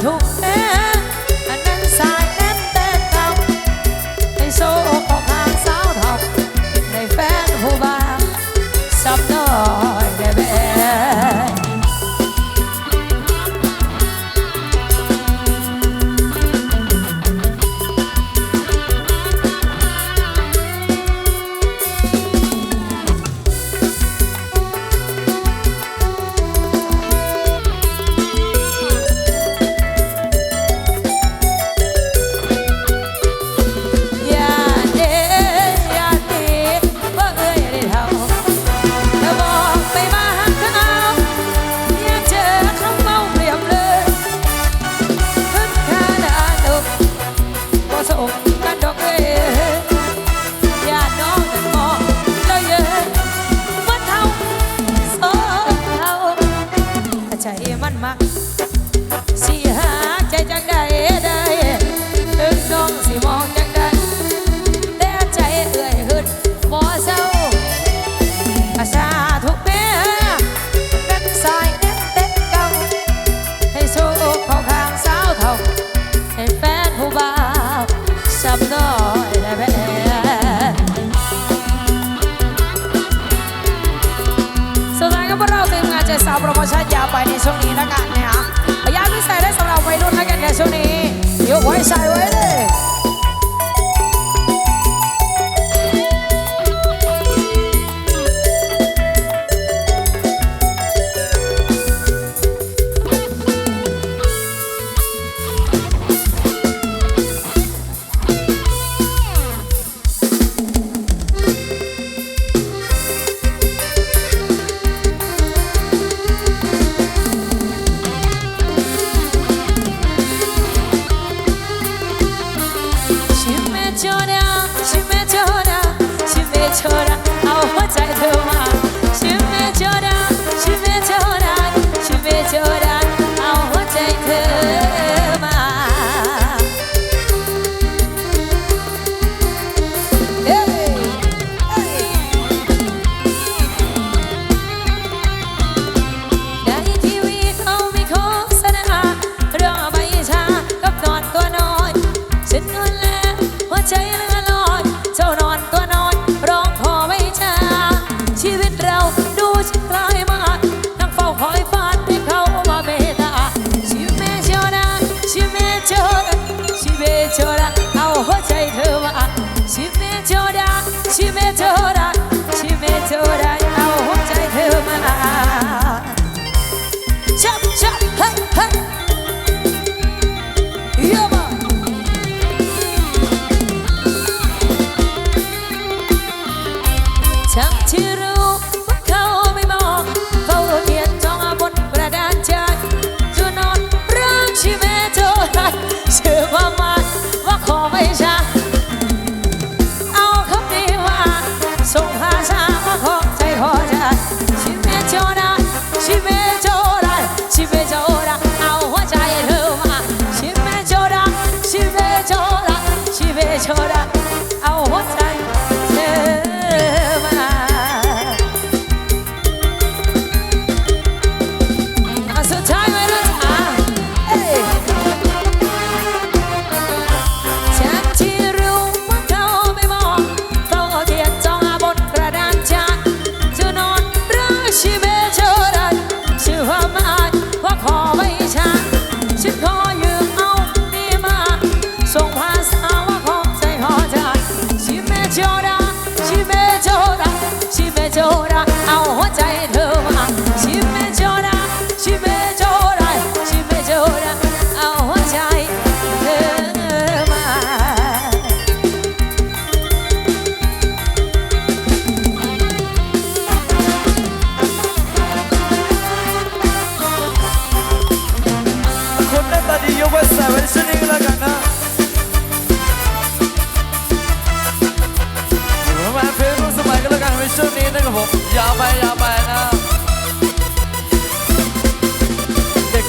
ส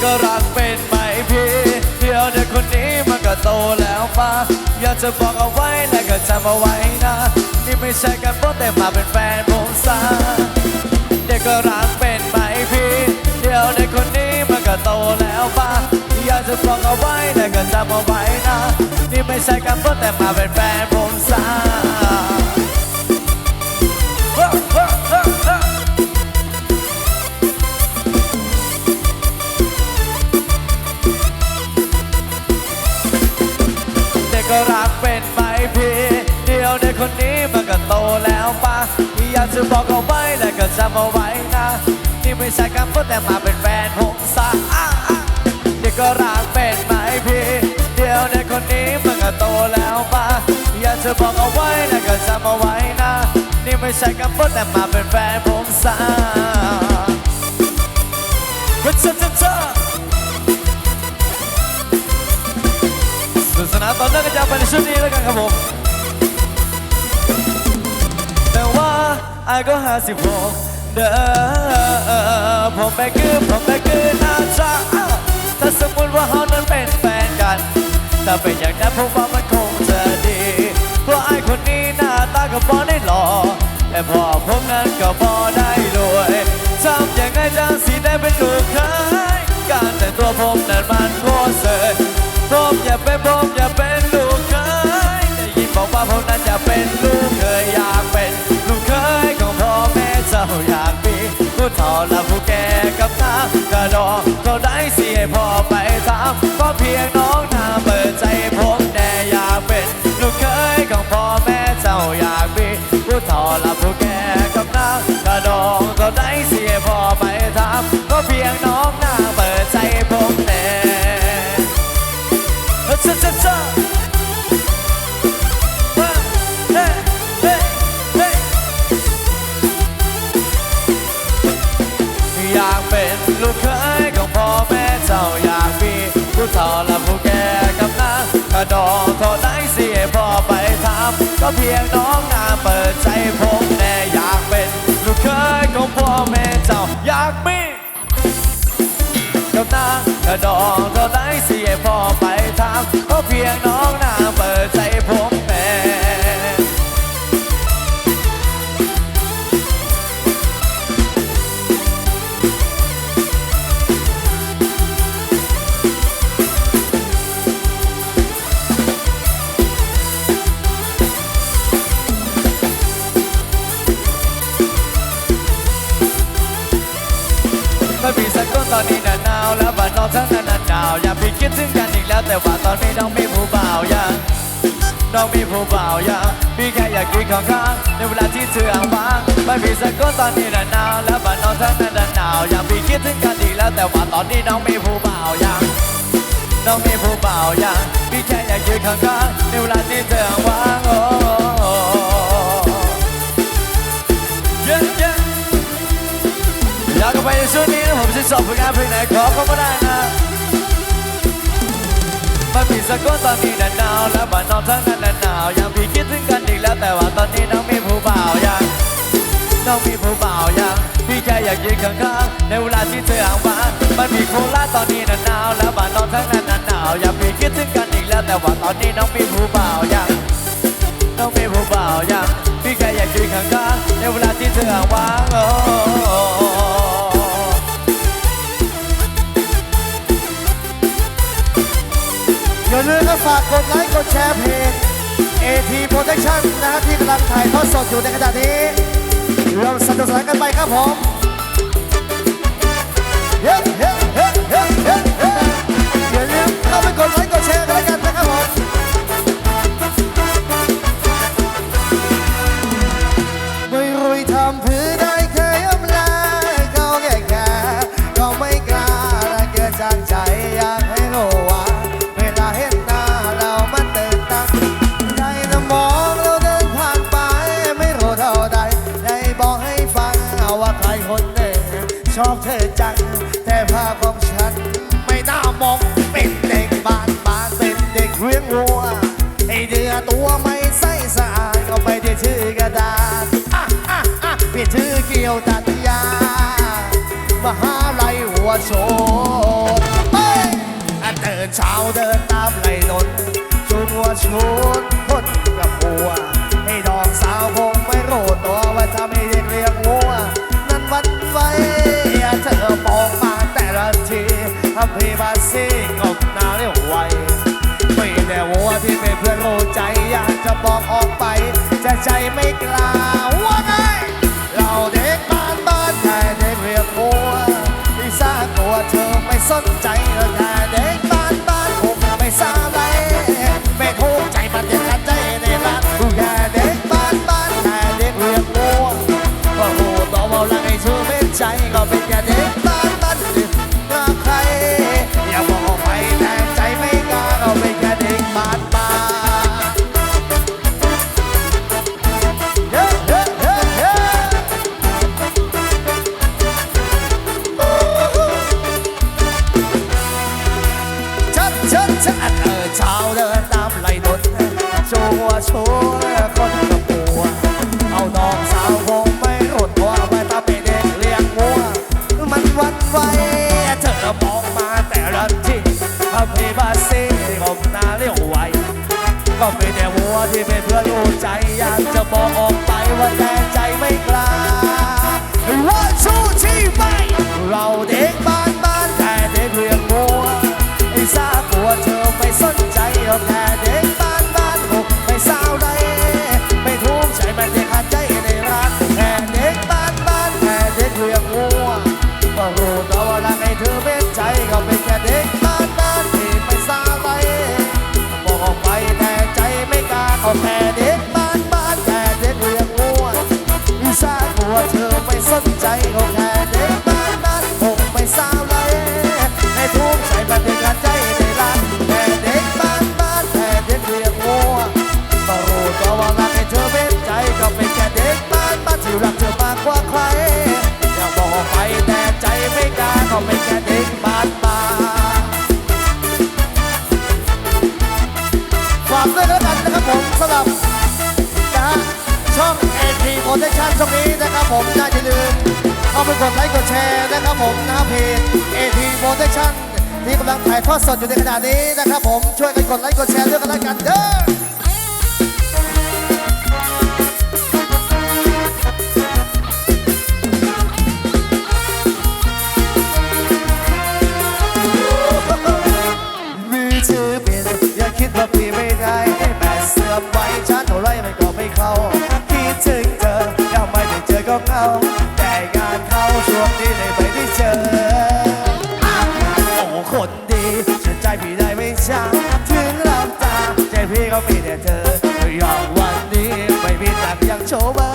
ก็รักเป็นไหมพี่เดี๋ยวเด็กคนนี้มันก็โตแล้วปะอยากจะบอกเอาไว้และก็จำเอาไว้นะ นี่ไม่ใช่การโพสแต่มาเป็นแฟนผมซะเด็กก็รักเป็นไหมพี่เดี๋ยวเด็กคนนี้มันก็โตแล้วปะอยากจะบอกเอาไว้และก็จำเอาไว้นะ นี่ไม่ใช่การโพสแต่มาเป็นแฟนผมซะ ก็รักเป็นไหมพี่เดียวเด็กคนนี้มันก็โตแล้วปะอยากจะบอกเอาไว้และก็จำเอาไว้นะ นี่ไม่ใช่คำพูดแต่มาเป็นแฟนผมซะเด็กก็รักเป็นไหมพี่เดียวเด็กคนนี้มันก็โตแล้วปะอยากจะบอกเอาไว้และก็จำเอาไว้นะ นี่ไม่ใช่คำพูดแต่มาเป็นแฟนผมซะก็เชอะเชอะสุดสนาตอนนั้นก็จะเป็นชุดนี้แล้วกันครับผมแต่ว่าไอ้ก็ห้าสิบหกเด้อผมไม่คือผมไม่คือน่าจะถ้าสมมติว่าเขานั้นเป็นแฟนกันถ้าเป็นอย่างนั้นผมว่ามันคงจะดีเพราะไอ้คนนี้หน้าตาก็พอได้หล่อแต่พอผมนั้นก็พอได้รวยทำยังไงจังสีได้เป็นลูกเคยการแต่งตัวผมนั้นมันโคตรเสย ผมอย่าเป็นผมอย่าเป็นลูกเคยได้ยินบอกว่าผมนั้นอย่าเป็นลูกเคยอยากเป็นลูกเคยของพ่อแม่เจ้าอยากมีผู้เฒ่าและผู้แก่กับน้าก อกเท่าได้เสียพอไปทำก็เพียงน้องนาเปิดใจผมแน่อยากเป็นลูกเคยของพ่อแม่เจ้าอยากมีกับนางกระดองเท่าได้เสียพอไปทำก็เพียงน้องนา น้องมีผู้บ่ายังพี่แค่อยากกินของข้างในเวลาที่เธออ่างว้างไม่มีสักคนตอนนี้น่ะหนาวแล้วบ้านนอกทั้งนั้นน่ะหนาวอย่าไปคิดถึงกันอีแล้วแต่ว่าตอนนี้น้องมีผู้เบาวยังน้องมีผู้เบาวยังพี่แค่อยากกินของข้างในเวลาที่เธออ่างว้างโอ้อยากกันไปในช่วงนี้นะผมจะสอบผลงานเพลงไหนขอเข้ามาได้นะมันมีสักคนตอนนี้นะหนาวแล้วบ้านนอกทั้งนั้นาวยังพี่คิดถึงกันอีกแล้วแต่ว่าตอนนี้น้องมีผู้บ่าวยังน้องมีผู้บ่าวยังพี่แค่อยากยืนข้างๆในเวลาที่เธอห่างบ้านมันมีโคราชตอนนี้น่ะหนาวแล้วบ้านนอกทั้งนั้นน่ะหนาวยังพี่คิดถึงกันอีกแล้วแต่ว่าตอนนี้น้องมีผู้บ่าวยังน้องมีผู้บ่าวยังพี่แค่อยากยืนข้างๆในเวลาที่เธอห่างว่างโอ้อย่าลืมนะฝากกดไลค์กดแชร์เพจ AT Protection นะฮะที่กำลังถ่ายทอดสดอยู่ในขณะนี้เราสนุกสนานกันไปครับผมเฮ้เฮ้เฮ้เฮ้เฮ้เฮ้อย่าลืมเข้าไปกดไลค์ มหาลัยหัวโชนเฮ้ยเดินเช้าเดินตามไหลนนชุนหัวชุนคนกับหัว ให้ดอกสาวคงไม่รู้ตัวว่าจะไม่เรียกเรียกหัว นั่นวันไวเธอมองมาแต่ละทีทำพี่มาซี่กบหนาเรียกไวไม่แน่หัวที่เป็นเพื่อนรู้ใจอยากจะบอกออกไป ก็มีแต่หัวที่เป็นเพื่อนรู้ใจ อยากจะบอกออกไปว่าแต่ใจไม่กล้าว่าชู้ชีไปเราเด็กบ้านบ้านแต่เด็กเรียนหัวไอ้ซาหัวเธอไม่สนใจเอาแต่ แค่เด็กบ้านบ้านแค่เด็กเลี้ยงวัวชาหัวเธอไม่สนใจก็แค่เด็กบ้านบ้านผมไม่ทราบเลยให้ทุกใจประเด็นใจในร้าแค่เด็กบ้านบ้านแค่เด็กเลี้ยงวัวก็รู้ตัวว่ารัให้เธอเป็นใจก็เป็แค่เด็กบ้านบ้านที่รักเธอมากกว่าใครอยากบอกไปแต่ใจไม่กล้าก็เป็แค่ ผมนะอย่าลืมเข้าไปกดไลค์กดแชร์นะครับผมนะครับเพจ AT Protection ที่กำลังถ่ายทอดสดอยู่ในขณะนี้นะครับผมช่วยกันกดไลค์กดแชร์ด้วยกันแล้วกันเด้อ แต่งานเข้าชวงนี้เลยไม่ได้เจอโอ้คนดีฉันใจพี่ได้ไม่ช้าถึงลำตาใจพี่ก็มีแต่เธออยางวันนี้ไม่มีตังยังโชว์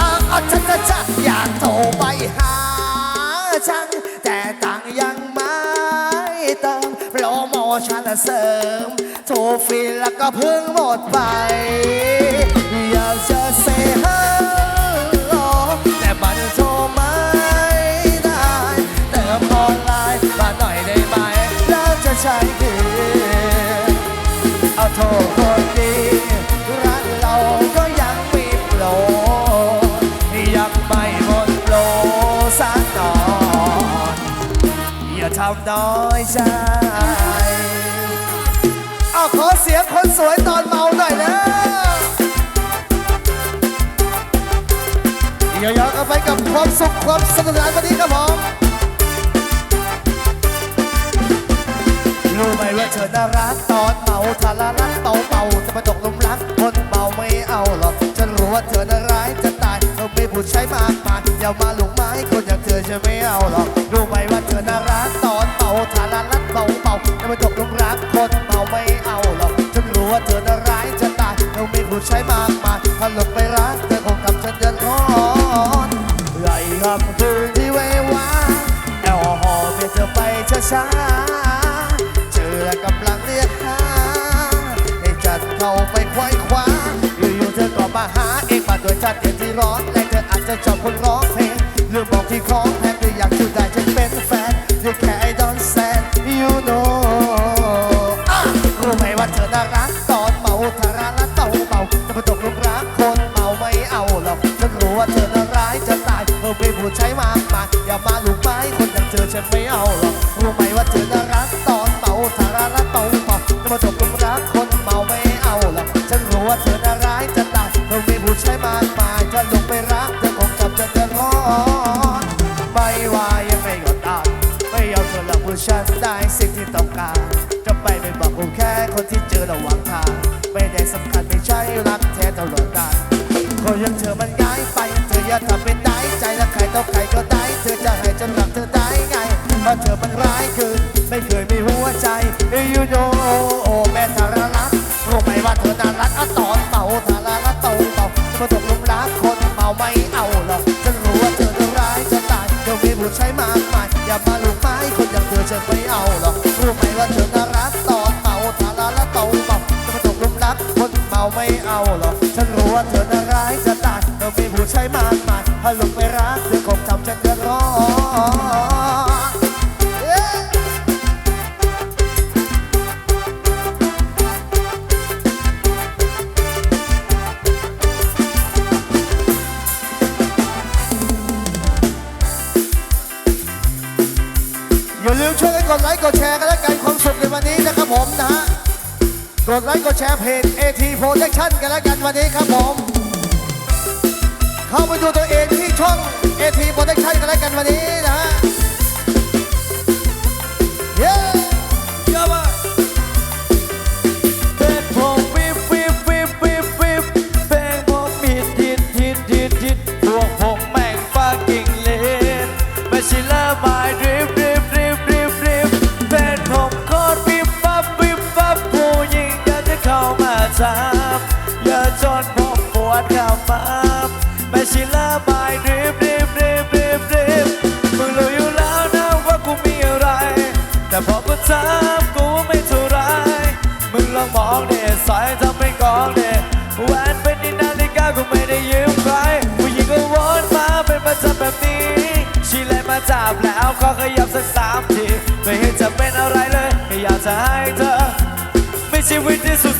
อาอาวะจะจะอยากโทรไปหาฉัน แต่ตังยังไม่เติมโปรโมชั่นเสริมโทรฟรีแล้วก็เพิ่งหมดไป อยากจะเซฮัลโหลแต่มันโทรไม่ได้ เติมออนไลน์มาหน่อยได้ไหม แล้วจะใช้คืนเอาโทรคน น้อยใจเอาขอเสียงคนสวยตอนเมาหน่อยนะอย่าย้อนกันไปกับความสุขความสนุกสนานวันนี้ครับผมรู้ไหมว่าเธอน่ารักตอนเมาทารารักเป่าเป่าจะมาตกหลุมรัก คนเมาไม่เอาหรอก ฉันรู้ว่าเธอน่าร้ายจะตายเธอไม่พูดใช้มากมายอย่ามา หรอกรู้ไหมว่าเธอน่าายถ้าหลงไปรักเธอคงทำฉันเดือดร้อนเย้อย่าลืมช่วยกันกดไลค์กดแชร์กันแล้วกันความสุขในวันนี้นะครับผมนะฮะ กดไลค์กดแชร์เพจ AT Protection กันแล้วกันวันนี้ครับผม เข้าไปดูตัวเองที่ช่อง AT Protection กันแล้วกันวันนี้นะฮะเย้เยอะมากเป็นผมวิบวิบวิบวิบวิบเป็นผมหิดหิดหิดหิดหิดพวกผมแม่งฟากิ่งเลนไม่ช่ละไม้ดริฟดริฟดริฟดริฟดริฟเป็นผมโคตรวิบวับวิบวับผู้หญิงอยากจะเข้ามาจับอย่าจนผมปวดเข้ามา มไม่ใช่ละไม้ดริฟดริฟดริฟดริฟดริฟมึงรู้อยู่แล้วนะว่ากูมีอะไร แต่พอกูถามกูไม่เท่าไร มึงลองมองเนี่ยสายทำเป็นกองเนี่ยแหวนเป็นนินาฬิกากูไม่ได้ยืมใครผู้หญิงก็วนมาเป็นประจำแบบนี้ชีเลยมาจับแล้วก็ขยับสักสามทีไม่เห็นจะเป็นอะไรเลย อยากจะให้เธอ ไม่ชีวิตที่สุข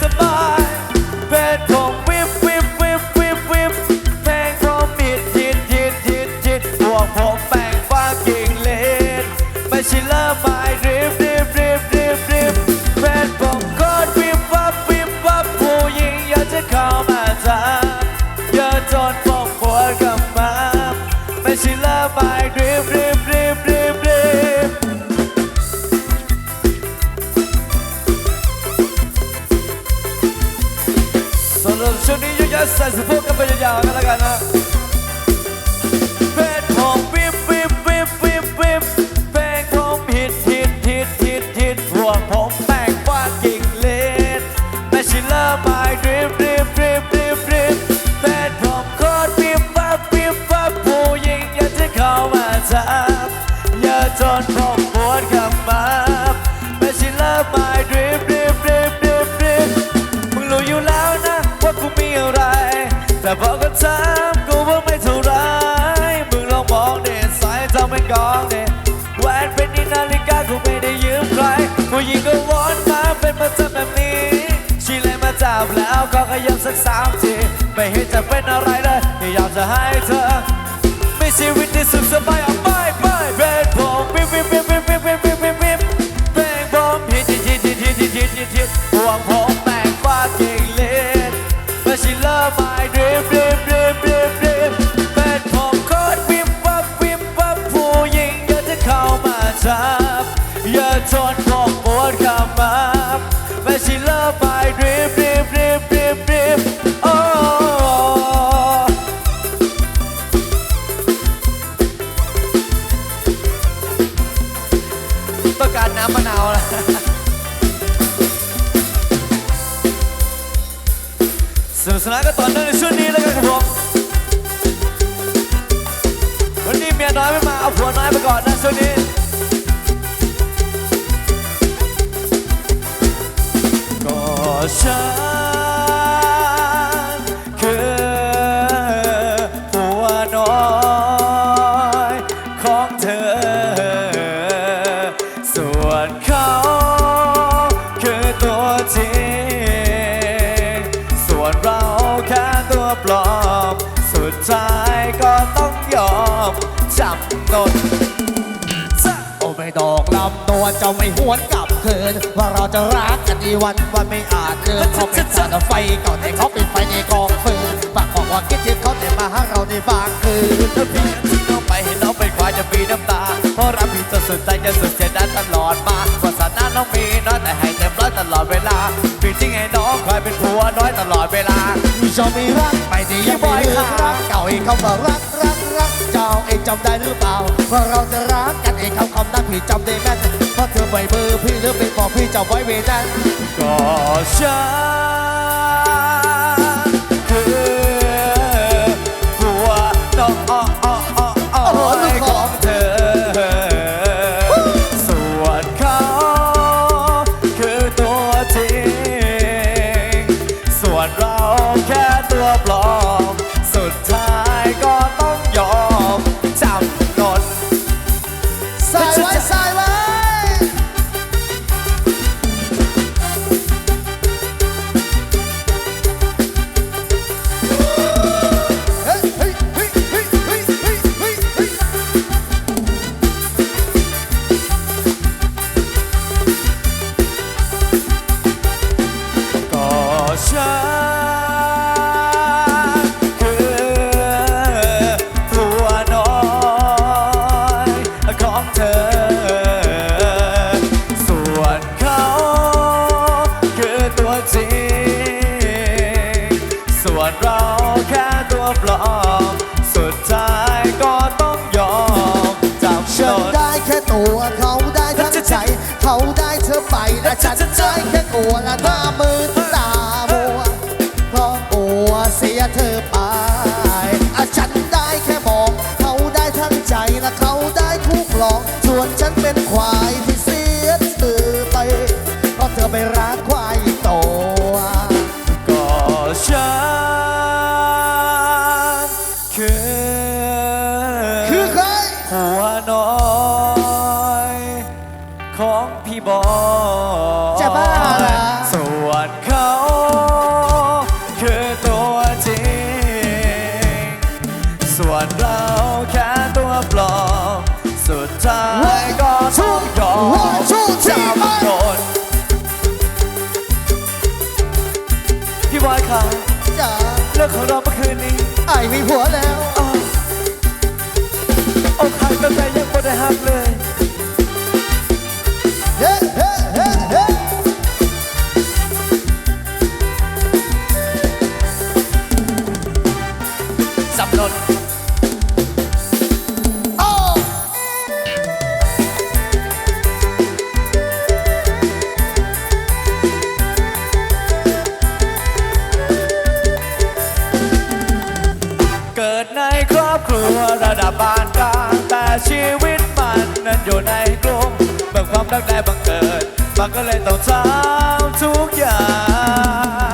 สำหรับช่วงนี้ยศใส่สะโพกกันไปยาวๆกันแล้วกันนะ แล้วก็ขยับสักสามทีไม่เห็นจะเป็นอะไรเลยที่อยากจะให้เธอ จำนนโอ้ไม่ดอกลำตัวเจ้าไม่หวนกลับคืนว่าเราจะรักกันดีวันวันไม่อาจเดินเขาเป็นสารไฟเก่าแต่เขาเป็นไฟในกองฟืนปากบอกว่าคิดถึงเขาแต่มาหาเราในบางคืนถ้าพี่ทิ้งน้องไปเห็นน้องเป็นควายจะมีน้ำตาเพราะรักพี่จนสุดใจจะสุดเสียดายตลอดมาวาสนาน้องมีน้อยแต่ให้เต็มร้อยตลอดเวลาพี่ทิ้งให้น้องคอยเป็นผัวน้อยตลอดเวลามีชอบมีรักไม่ดียังไม่ลืมรักเก่าเองเขาก็รักรัก รักเจ้าเองจำได้หรือเปล่าว่าเราจะรักกันเองคำคำนั้นพี่จำได้แม่นเพราะเธอใบเบอร์พี่หรือเป็นบอกพี่จำไว้เวนั้นก็ฉันคือ เธอไปและฉันใจแค่กลัวและหน้ามือตามัวเพราะกลัวเสียเธอายก็ต้องยอม One, two, three, จำนนพี่บอยครับจ๋าเรื่องของเราเมื่อคืนนี้ไอ้มีผัวแล้วอ้าวอกหักตั้งแต่ยังไม่ได้หักเลย ดมันก็เลยต้องทำทุกอย่า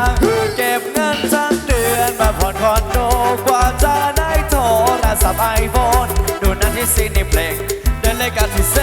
งเก็บเงินทั้งเดือนมาผ่อนคอนโดกว่าจะได้โทรศัพท์ไอโฟนดูนังที่ซีนิเพลงเดินเลยกันที่เซ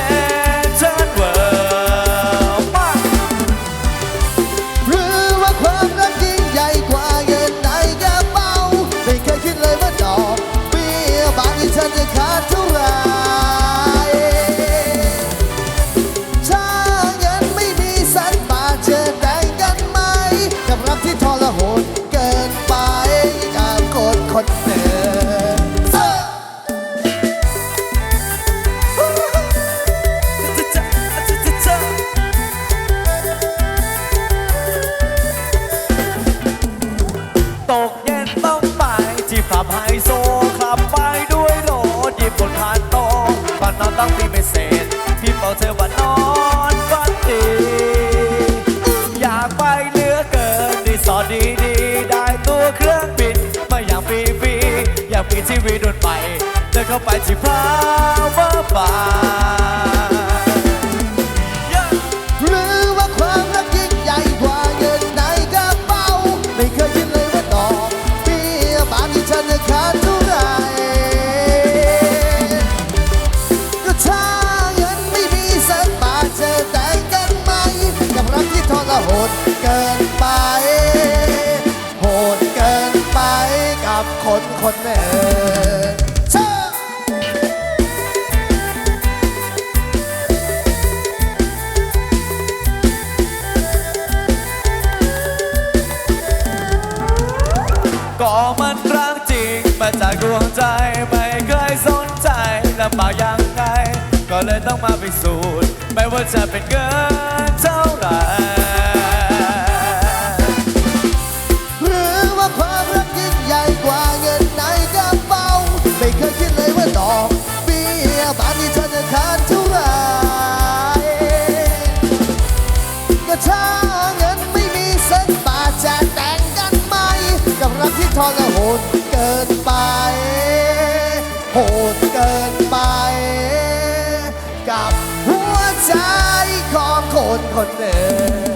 นนอนต้องมีเมสร็จพี่บอกเธอว่านอนฝันดีอยากไปเหลือเกินรีสอร์ทดีๆได้ตัวเครื่องบินมาอย่างฟรีๆอยากมีชีวีรุ่นใหม่เดินเข้าไปที่พาวเวอร์บาร์ ก็มันรักจริง มาจากดวงใจไม่เคยสนใจลำบากยังไง ก็เลยต้องมาพิสูจน์ไม่ว่าจะเป็นเงินเท่าไหร่ กับรักที่ทรหดเกินไป โหดเกินไป กับหัวใจของคนคนหนึ่ง